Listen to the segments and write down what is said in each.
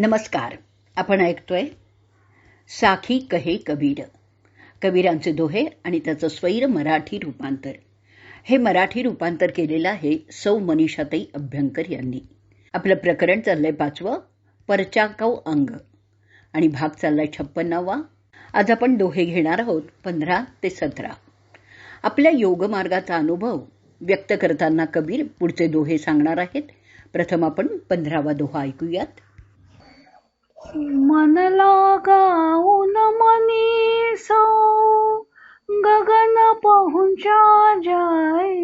नमस्कार. आपण ऐकतोय साखी कहे कबीर. कबीरांचे दोहे आणि त्याचं स्वैर मराठी रूपांतर. हे मराठी रूपांतर केलेलं आहे सौ मनीषाताई अभ्यंकर यांनी. आपलं प्रकरण चाललंय पाचवं परचाकव अंग. आणि भाग चाललाय छप्पन्नावा. आज आपण दोहे घेणार आहोत पंधरा ते सतरा. आपल्या योगमार्गाचा अनुभव व्यक्त करताना कबीर पुढचे दोहे सांगणार आहेत. प्रथम आपण पंधरावा दोहा ऐकूयात. मनला गाऊन मनी सो गगन पहुंचा जाय.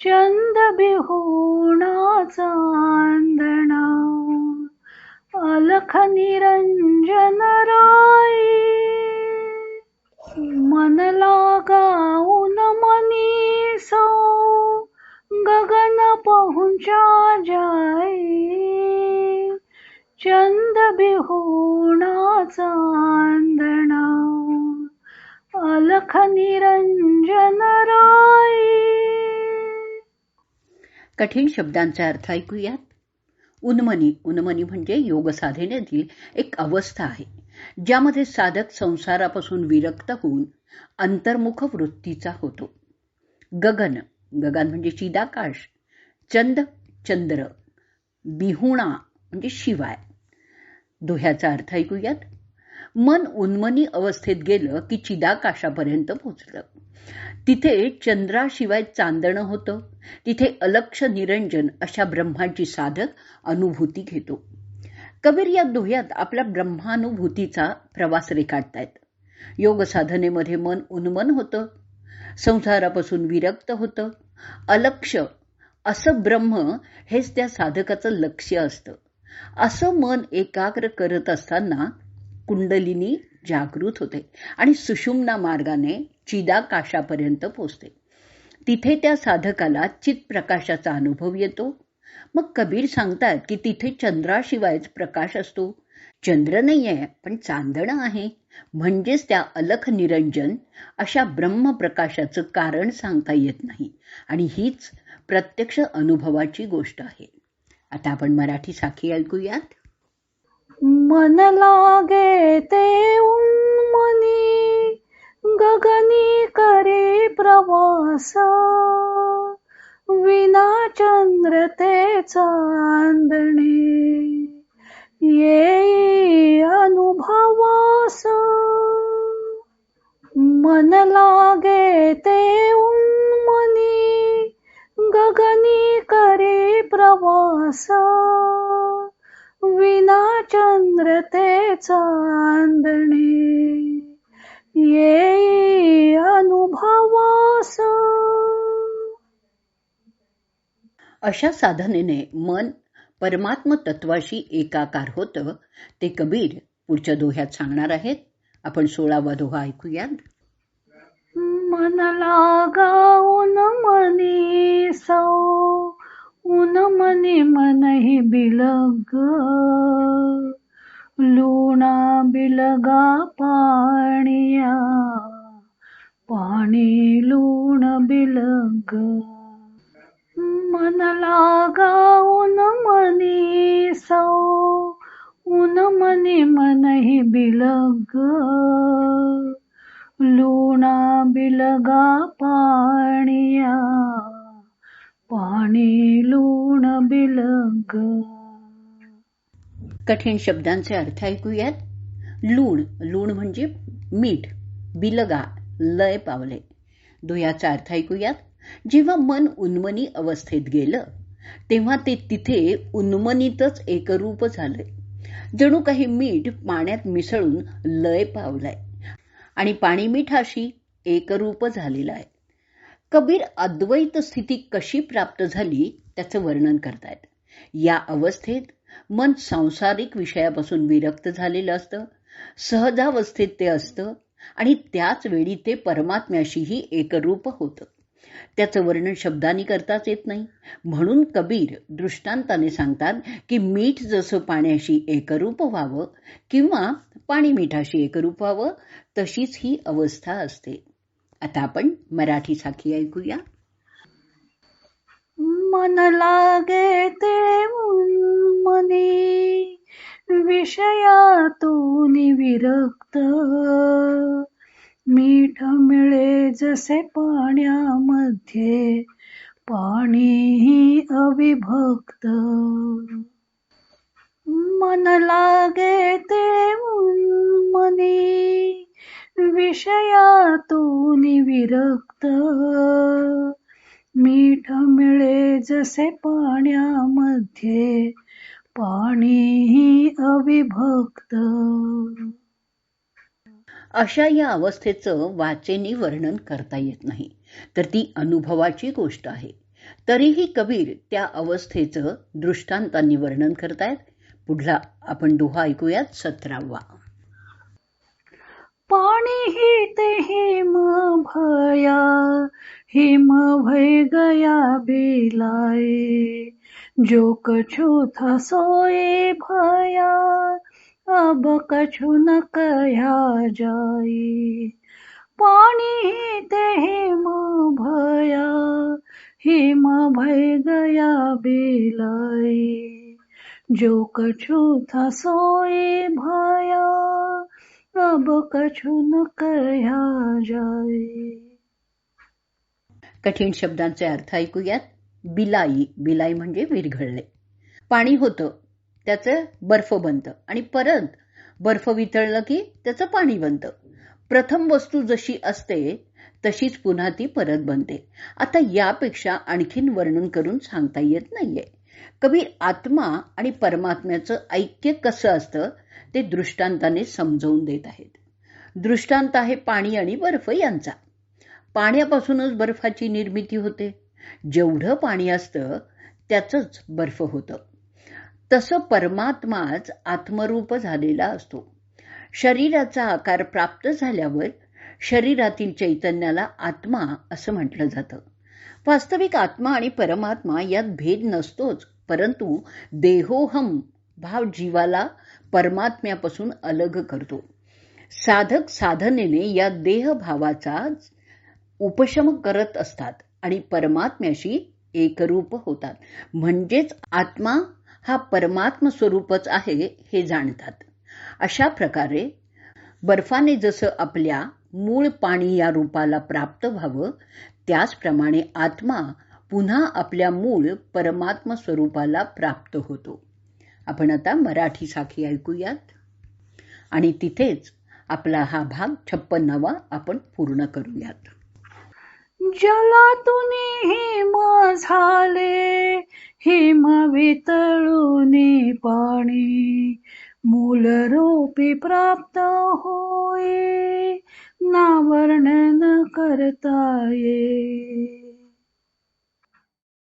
चंद बिहुणा चांदणा अलख निरंजन राय. मनला गाऊन मनी सो गगन पहुंचा जाय. चंद बिहुणा चांदणा अलख निरंजन राय कठीण शब्दांचा अर्थ ऐकूयात. उन्मनी उन्मनी म्हणजे योग साधनेतील एक अवस्था आहे ज्यामध्ये साधक संसारापासून विरक्त होऊन अंतर्मुख वृत्तीचा होतो. गगन गगन म्हणजे चिदाकाश चंद चंद्र बिहुणा म्हणजे शिवाय. दोह्याचा अर्थ ऐकूयात. मन उन्मनी अवस्थेत गेलं की चिदाकाशापर्यंत पोचलं. तिथे चंद्राशिवाय चांदणं होतं. तिथे अलक्ष निरंजन अशा ब्रह्माची साधक अनुभूती घेतो. कबीर या दोह्यात आपल्या ब्रह्मानुभूतीचा प्रवास रेखाटतायत. योग साधनेमध्ये मन उन्मन होतं. संसारापासून विरक्त होतं. अलक्ष असं ब्रह्म हेच त्या साधकाचं लक्ष असतं. असं मन एकाग्र करत असताना कुंडलिनी जागृत होते आणि सुषुम्ना मार्गाने चिदाकाशापर्यंत पोचते. तिथे त्या साधकाला चित प्रकाशाचा अनुभव येतो. मग कबीर सांगतात की तिथे चंद्राशिवायच प्रकाश असतो. चंद्र नाही आहे पण चांदणं आहे. म्हणजेच त्या अलख निरंजन अशा ब्रह्मप्रकाशाचं कारण सांगता येत नाही. आणि हीच प्रत्यक्ष अनुभवाची गोष्ट आहे. आता आपण मराठी साखी ऐकूयात. मन लागे ते उन्मनी गगनी करे प्रवास. विना चंद्र ते चांदणे ये अनुभवास. मन लागे ते प्रवास. विना चंद्र ते चांदणे ये अनुभवास. अशा साधनेने मन परमात्म तत्वाशी एकाकार होतं ते कबीर पुढच्या दोह्यात सांगणार आहेत. आपण सोळावा दोहा ऐकूयात. मन लागाऊन मनी सौ उन मनी मनही बिलग लुणा बिलगा पाणिया पाणी लुण बिलग. मन लागाऊन मनी सौ उन मनी मनही बिलग लुणा बिलगा पाणिया पाणी लोण बिलग. कठीण शब्दांचे अर्थ ऐकूयात. लूण लूण म्हणजे मीठ बिलगा लय पावले. दुयाचा अर्थ ऐकूयात. जेव्हा मन उन्मनी अवस्थेत गेलं तेव्हा ते तिथे उन्मनीतच एकरूप झालंय. जणू काही मीठ पाण्यात मिसळून लय पावलाय. आणि पाणी मिठाशी एकरूप झालेला आहे. कबीर अद्वैत स्थिती कशी प्राप्त झाली त्याचं वर्णन करतायत. या अवस्थेत मन सांसारिक विषयापासून विरक्त झालेलं असतं सहजावस्थेत ते असतं आणि त्याच वेळी ते परमात्म्याशीही एकरूप होतं. त्याचं वर्णन शब्दांनी करताच येत नाही. म्हणून कबीर दृष्टांताने सांगतात की मीठ जसं पाण्याशी एकरूप व्हावं किंवा पाणी मिठाशी एकरूप व्हावं तशीच ही अवस्था असते. आता आपण मराठी साखी ऐकूया. मन लागे ते मनी विषयातून विरक्त. मीठ मिळे जसे पाण्यामध्ये पाणी अविभक्त. मन लागे ते मनी विषयातून विरक्त. मीठ मिळे जसे पाण्यामध्ये पाणी अविभक्त. अशा या अवस्थेचं वाचेनी वर्णन करता येत नाही. तर ती अनुभवाची गोष्ट आहे. तरीही कबीर त्या अवस्थेचं दृष्टांतांनी वर्णन करतायत. पुढला आपण दोहा ऐकूयात सतरावा. पाणी ही ते हिम भया हिम भय गया बिलाए। जो कछु था सोए भया अब कछु न कया जाए। पाणी ही ते हिम भया हिम भय गया बिलाए। जो कछु था सोए भया अब कछु न कया जाए। कठीण शब्दांचे अर्थ ऐकूयात. बिलाई बिलाई म्हणजे विरघळले पाणी होतं त्याचं बर्फ बनतं आणि परत बर्फ वितळलं की त्याचं पाणी बनतं. प्रथम वस्तू जशी असते तशीच पुन्हा ती परत बनते. आता यापेक्षा आणखीन वर्णन करून सांगता येत नाहीये. कवी आत्मा आणि परमात्म्याचं ऐक्य कसं असतं ते दृष्टांताने समजवून देत आहेत. दृष्टांत आहे पाणी आणि बर्फ यांचा. पाण्यापासूनच बर्फाची निर्मिती होते. जेवढं पाणी असतं त्याचंच बर्फ होतं. तसं परमात्माच आत्मरूप झालेला असतो. शरीराचा आकार प्राप्त झाल्यावर शरीरातील चैतन्याला आत्मा असं म्हटलं जातं. वास्तविक आत्मा आणि परमात्मा यात भेद नसतोच परंतु देहोहम भाव जीवाला परमात्म्यापासून अलग करतो. साधक साधनेने या देहभावाचा उपशम करत असतात आणि परमात्म्याशी एकरूप होतात. म्हणजेच आत्मा हा परमात्म स्वरूपच आहे हे जाणतात. अशा प्रकारे बर्फाने जसं आपल्या मूळ पाणी या रूपाला प्राप्त व्हावं त्याचप्रमाणे आत्मा पुन्हा आपल्या मूळ परमात्म स्वरूपाला प्राप्त होतो. आपण आता मराठी साखी ऐकूयात. आणि तिथेच आपला हा भाग छप्पन्नावा आपण पूर्ण करूयात. जलातून हिम झाले हिम वितळून पाणी. मूल रूपी प्राप्त होय ना वर्णन करता ये.